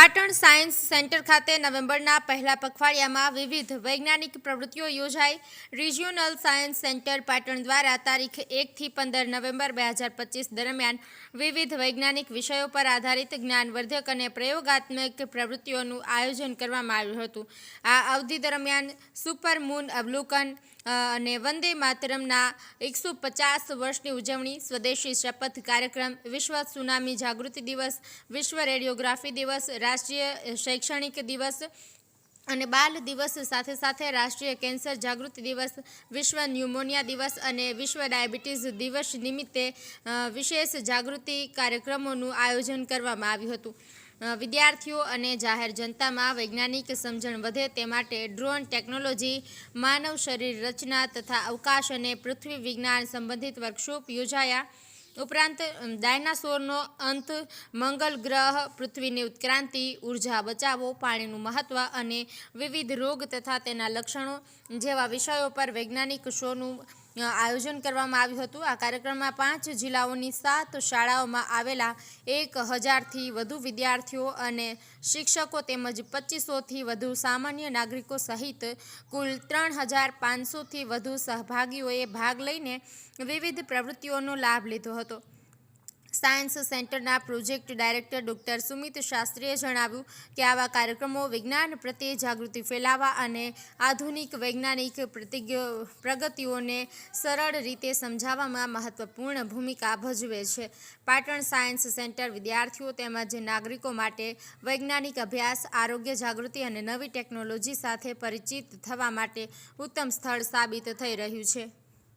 Patan science centre ખાતે નવેમ્બરના પહેલા પખવાડિયામાં વિવિધ વૈજ્ઞાનિક પ્રવૃત્તિઓ યોજાઈ. રિજિયોનલ સાયન્સ સેન્ટર પાટણ દ્વારા તારીખ એકથી પંદર નવેમ્બર બે હજાર પચીસ દરમિયાન વિવિધ વૈજ્ઞાનિક વિષયો પર આધારિત જ્ઞાનવર્ધક અને પ્રયોગાત્મક પ્રવૃત્તિઓનું આયોજન કરવામાં આવ્યું હતું. આ અવધિ દરમિયાન સુપર મૂન અવલોકન અને વંદે માતરમના એકસો પચાસ વર્ષની ઉજવણી, સ્વદેશી શપથ કાર્યક્રમ, વિશ્વ સુનામી જાગૃતિ દિવસ, વિશ્વ રેડિયોગ્રાફી દિવસ રાષ્ટ્રીય શૈક્ષણિક દિવસ અને બાલ દિવસ સાથે સાથે રાષ્ટ્રીય કેન્સર જાગૃતિ દિવસ, વિશ્વ ન્યુમોનિયા દિવસ અને વિશ્વ ડાયાબિટીસ દિવસ નિમિત્તે વિશેષ જાગૃતિ કાર્યક્રમોનું આયોજન કરવામાં આવ્યું હતું. વિદ્યાર્થીઓ અને જાહેર જનતામાં વૈજ્ઞાનિક સમજણ વધે તે માટે ડ્રોન ટેકનોલોજી, માનવ શરીર રચના તથા અવકાશ અને પૃથ્વી વિજ્ઞાન સંબંધિત વર્કશોપ યોજાયા. ઉપરાંત ડાયનાસોરનો અંત, મંગલ ગ્રહ, પૃથ્વીની ઉત્ક્રાંતિ, ઊર્જા બચાવો, પાણીનું મહત્વ અને વિવિધ રોગ તથા તેના લક્ષણો જેવા વિષયો પર વૈજ્ઞાનિક શોનું આયોજન કરવામાં આવ્યું હતું. આ કાર્યક્રમમાં પાંચ જિલ્લાઓની સાત શાળાઓમાં આવેલા એક હજારથી વધુ વિદ્યાર્થીઓ અને શિક્ષકો તેમજ પચીસોથી વધુ સામાન્ય નાગરિકો સહિત કુલ ત્રણ હજાર પાંચસોથી વધુ સહભાગીઓએ ભાગ લઈને વિવિધ પ્રવૃત્તિઓનો લાભ લીધો હતો. સાયન્સ સેન્ટરના પ્રોજેક્ટ ડાયરેક્ટર ડોક્ટર સુમિત શાસ્ત્રીએ જણાવ્યું કે આવા કાર્યક્રમો વિજ્ઞાન પ્રત્યે જાગૃતિ ફેલાવવા અને આધુનિક વૈજ્ઞાનિક પ્રગતિઓને સરળ રીતે સમજાવવામાં મહત્વપૂર્ણ ભૂમિકા ભજવે છે. પાટણ સાયન્સ સેન્ટર વિદ્યાર્થીઓ તેમજ નાગરિકો માટે વૈજ્ઞાનિક અભ્યાસ, આરોગ્ય જાગૃતિ અને નવી ટેકનોલોજી સાથે પરિચિત થવા માટે ઉત્તમ સ્થળ સાબિત થઈ રહ્યું છે.